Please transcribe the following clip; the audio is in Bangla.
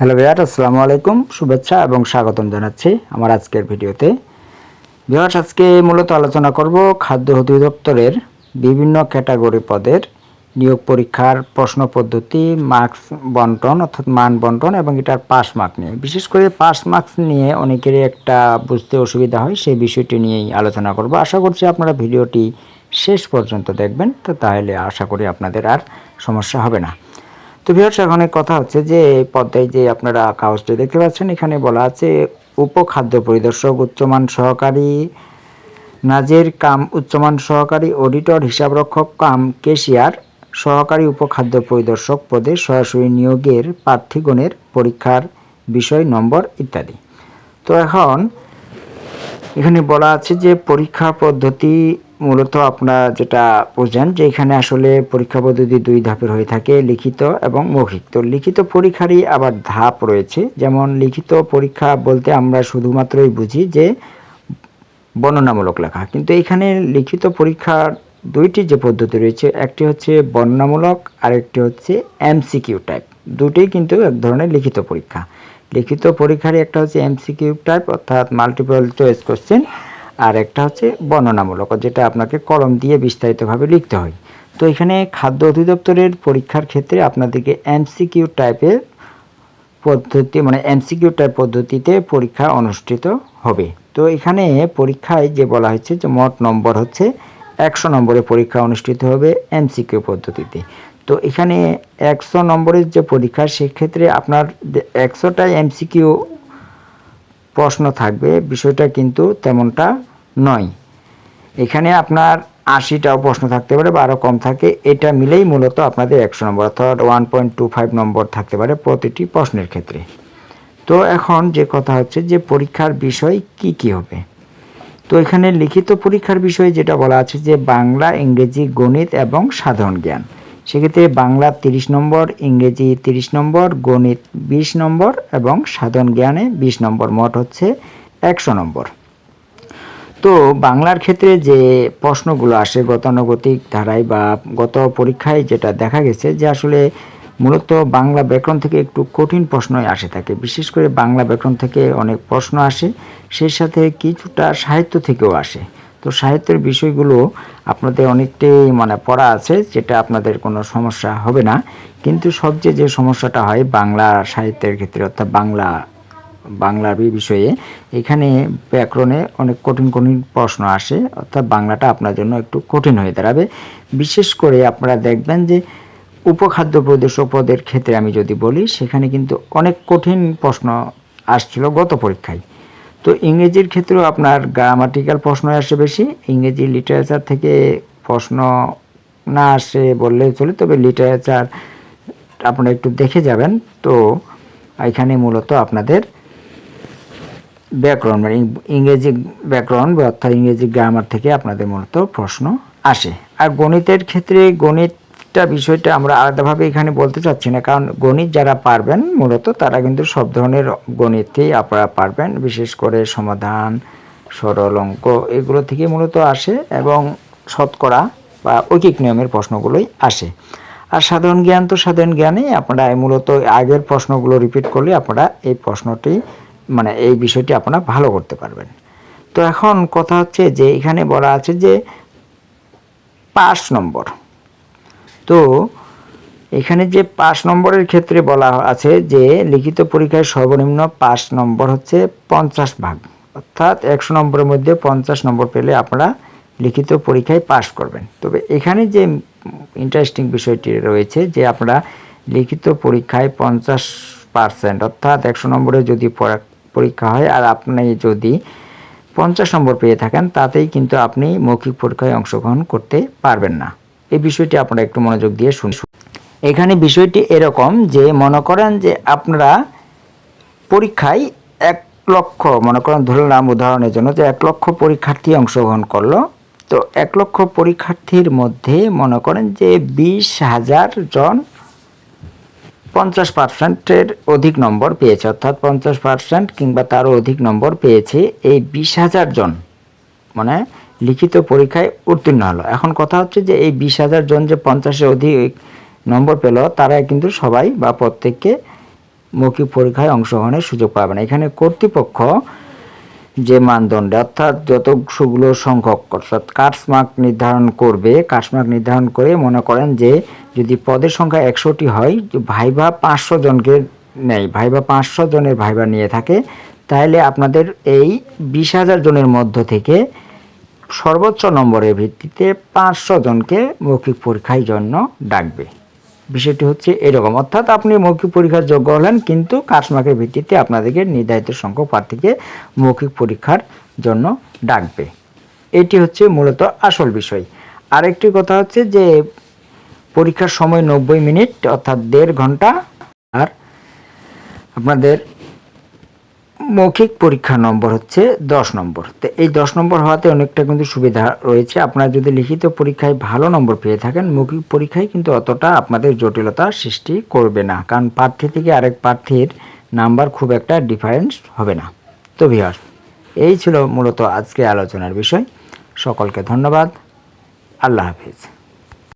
হ্যালো ভিয়ার আসসালামু আলাইকুম, শুভেচ্ছা এবং স্বাগতম জানাচ্ছি আমার আজকের ভিডিওতে। ভিওয়ার্স আজকে মূলত আলোচনা করব খাদ্য অধিদপ্তরের বিভিন্ন ক্যাটাগরি পদের নিয়োগ পরীক্ষার প্রশ্ন পদ্ধতি, মার্কস বন্টন অর্থাৎ মান বন্টন এবং এটার পাস মার্ক নিয়ে। বিশেষ করে পাস মার্কস নিয়ে অনেকেরই একটা বুঝতে অসুবিধা হয়, সেই বিষয়টি নিয়েই আলোচনা করব। আশা করছি আপনারা ভিডিওটি শেষ পর্যন্ত দেখবেন, তো তাহলে আশা করি আপনাদের আর সমস্যা হবে না। তো ভিউয়ার্স, এখন কথা হচ্ছে যে পদ্মায় যে আপনারা কাগজটি দেখতে পাচ্ছেন, এখানে বলা আছে, উপখাদ্য পরিদর্শক, উচ্চমান সহকারী, নাজের কাম, উচ্চমান সহকারী, অডিটর, হিসাবরক্ষক, কাম, কেশিয়ার সহকারী উপখাদ্য পরিদর্শক পদে সরাসরি নিয়োগের প্রার্থীগণের পরীক্ষার বিষয় নম্বর ইত্যাদি। তো এখন এখানে বলা আছে যে পরীক্ষা পদ্ধতি মূলত আপনারা যেটা বোঝেন যে এখানে আসলে পরীক্ষা পদ্ধতি দুই ধাপের হয়ে থাকে, লিখিত এবং মৌখিক। তো লিখিত পরীক্ষারই আবার ধাপ রয়েছে। যেমন লিখিত পরীক্ষা বলতে আমরা শুধুমাত্রই বুঝি যে বর্ণনামূলক লেখা। কিন্তু এখানে লিখিত পরীক্ষার দুইটি যে পদ্ধতি রয়েছে, একটি হচ্ছে বর্ণনামূলক, আরেকটি হচ্ছে এমসিকিউ টাইপ দুটোই কিন্তু এক ধরনের লিখিত পরীক্ষা। লিখিত পরীক্ষারই একটা হচ্ছে এমসিকিউ টাইপ অর্থাৎ মাল্টিপল চয়েস কোশ্চেন আর একটা হচ্ছে বর্ণনামূলক, যেটা আপনাকে কলম দিয়ে বিস্তারিতভাবে লিখতে হয়। তো এখানে খাদ্য অধিদপ্তরের পরীক্ষার ক্ষেত্রে আপনাদেরকে এমসিকিউ টাইপের পদ্ধতি মানে এমসিকিউ টাইপ পদ্ধতিতে পরীক্ষা অনুষ্ঠিত হবে। তো এখানে পরীক্ষায় যে বলা হয়েছে যে মোট নম্বর হচ্ছে একশো নম্বরে পরীক্ষা অনুষ্ঠিত হবে এমসিকিউ পদ্ধতিতে। তো এখানে একশো নম্বরের যে পরীক্ষা, সেক্ষেত্রে আপনার একশোটাই এমসিকিউ প্রশ্ন থাকবে, বিষয়টা কিন্তু তেমনটা নয়। এখানে আপনার আশিটাও প্রশ্ন থাকতে পারে বা আরও কম থাকে, এটা মিলেই মূলত আপনাদের একশো নম্বর, অর্থাৎ one point two five number থাকতে পারে প্রতিটি প্রশ্নের ক্ষেত্রে। তো এখন যে কথা হচ্ছে যে পরীক্ষার বিষয় কি কি হবে? তো এখানে লিখিত পরীক্ষার বিষয়ে যেটা বলা আছে যে বাংলা, ইংরেজি, গণিত এবং সাধারণ জ্ঞান। সেক্ষেত্রে বাংলা তিরিশ নম্বর, ইংরেজি তিরিশ নম্বর, গণিত বিশ নম্বর এবং সাধারণ জ্ঞানে বিশ নম্বর, মোট হচ্ছে একশো নম্বর। তো বাংলার ক্ষেত্রে যে প্রশ্নগুলো আসে গতানুগতিক ধারায় বা গত পরীক্ষায় যেটা দেখা গেছে যে আসলে মূলত বাংলা ব্যাকরণ থেকে একটু কঠিন প্রশ্নই আসে থাকে। বিশেষ করে বাংলা ব্যাকরণ থেকে অনেক প্রশ্ন আসে, সেই সাথে কিছুটা সাহিত্য থেকেও আসে। তো সাহিত্যের বিষয়গুলো আপনাদের অনেকটাই মানে পড়া আছে, যেটা আপনাদের কোনো সমস্যা হবে না। কিন্তু সবচেয়ে যে সমস্যাটা হয় বাংলা সাহিত্যের ক্ষেত্রে, অর্থাৎ বাংলা, বাংলার বিষয়ে, এখানে ব্যাকরণে অনেক কঠিন কঠিন প্রশ্ন আসে, অর্থাৎ বাংলাটা আপনার জন্য একটু কঠিন হয়ে দাঁড়াবে। বিশেষ করে আপনারা দেখবেন যে উপখাদ্য প্রদর্শক পদের ক্ষেত্রে আমি যদি বলি, সেখানে কিন্তু অনেক কঠিন প্রশ্ন আসছিল গত পরীক্ষায়। তো ইংরেজির ক্ষেত্রেও আপনার গ্রামাটিক্যাল প্রশ্ন আসে বেশি, ইংরেজি লিটারেচার থেকে প্রশ্ন না আসে বললে চলে, তবে লিটারেচার আপনারা একটু দেখে যাবেন। তো এখানে মূলত আপনাদের ব্যাকরণ মানে ইংরেজি ব্যাকরণ বা অর্থাৎ ইংরেজি গ্রামার থেকে আপনাদের মূলত প্রশ্ন আসে। আর গণিতের ক্ষেত্রে গণিতটা বিষয়টা আমরা আলাদাভাবে এখানে বলতে চাচ্ছি না। কারণ গণিত যারা পারবেন, মূলত তারা কিন্তু সব ধরনের গণিতেই আপনারা পারবেন, বিশেষ করে সমাধান, সরল অঙ্ক, এগুলো থেকে মূলত আসে এবং শতকরা বা ঐকিক নিয়মের প্রশ্নগুলোই আসে। আর সাধারণ জ্ঞান তো সাধারণ জ্ঞানে আপনারা মূলত আগের প্রশ্নগুলো রিপিট করলে আপনারা এই প্রশ্নটি মানে এই বিষয়টি আপনারা ভালো করতে পারবেন। তো এখন কথা হচ্ছে যে, এখানে বলা আছে যে, পাঁচ নম্বর। তো এখানে যে পাঁচ নম্বরের ক্ষেত্রে বলা আছে যে লিখিত পরীক্ষায় সর্বনিম্ন পাঁচ নম্বর হচ্ছে পঞ্চাশ ভাগ। অর্থাৎ একশো নম্বরের মধ্যে পঞ্চাশ নম্বর পেলে আপনারা লিখিত পরীক্ষায় পাশ করবেন। তবে এখানে যে ইন্টারেস্টিং বিষয়টি রয়েছে যে আপনারা লিখিত পরীক্ষায় পঞ্চাশ পার্সেন্ট, অর্থাৎ একশো নম্বরে যদি পরীক্ষা হয় আর আপনি যদি পঞ্চাশ নম্বর পেয়ে থাকেন, তাতেই কিন্তু আপনি মৌখিক পরীক্ষায় অংশগ্রহণ করতে পারবেন না। এই বিষয়টি আপনারা একটু মনোযোগ দিয়ে শুনুন। এখানে বিষয়টি এরকম যে, মনে করেন যে আপনারা পরীক্ষায় এক লক্ষ, মনে করেন ধরলাম উদাহরণের জন্য যে এক লক্ষ পরীক্ষার্থী অংশগ্রহণ করল, তো এক লক্ষ পরীক্ষার্থীর মধ্যে মনে করেন যে বিশ হাজার জন পঞ্চাশ পার্সেন্টের অধিক নম্বর পেয়েছে, অর্থাৎ পঞ্চাশ পার্সেন্ট কিংবা তারও অধিক নম্বর পেয়েছে এই বিশ হাজার জন। মানে লিখিত পরীক্ষায় উত্তীর্ণ হলো। এখন কথা হচ্ছে যে এই বিশ হাজার জন যে পঞ্চাশের অধিক নম্বর পেল, তারা কিন্তু সবাই বা প্রত্যেককে মৌখিক পরীক্ষায় অংশগ্রহণের সুযোগ পাবে না। এখানে কর্তৃপক্ষ যে মানদণ্ডে, অর্থাৎ যত যতগুলো সংখ্যক অর্থাৎ কাটস মার্ক নির্ধারণ করবে কাটস মার্ক নির্ধারণ করে মনে করেন যে যদি পদের সংখ্যা একশোটি হয়, যে ভাইবা পাঁচশো জনকে নেয় ভাইবা পাঁচশো জনের ভাইবা নিয়ে থাকে, তাহলে আপনাদের এই বিশ হাজার জনের মধ্য থেকে সর্বোচ্চ নম্বরের ভিত্তিতে পাঁচশো জনকে মৌখিক পরীক্ষার জন্য ডাকবে। বিষয়টি হচ্ছে এরকম। অর্থাৎ আপনি মৌখিক পরীক্ষার যোগ্য হলেন, কিন্তু কাটমার্কের ভিত্তিতে আপনাদেরকে নির্ধারিত সংখ্যক প্রার্থীকে মৌখিক পরীক্ষার জন্য ডাকবে। এটি হচ্ছে মূলত আসল বিষয়। আরেকটি কথা হচ্ছে যে, পরীক্ষার সময় নব্বই মিনিট, অর্থাৎ দেড় ঘণ্টা, আর আপনাদের মৌখিক পরীক্ষা নম্বর হচ্ছে দশ নম্বর। তো এই দশ নম্বর হওয়াতে অনেকটা কিন্তু সুবিধা রয়েছে। আপনারা যদি লিখিত পরীক্ষায় ভালো নম্বর পেয়ে থাকেন, মৌখিক পরীক্ষায় কিন্তু অতটা আপনাদের জটিলতা সৃষ্টি করবে না। কারণ প্রার্থী থেকে আরেক প্রার্থীর নাম্বার খুব একটা ডিফারেন্স হবে না। তো ভিওর এই ছিল মূলত আজকে আলোচনার বিষয়। সকলকে ধন্যবাদ। আল্লাহ হাফিজ।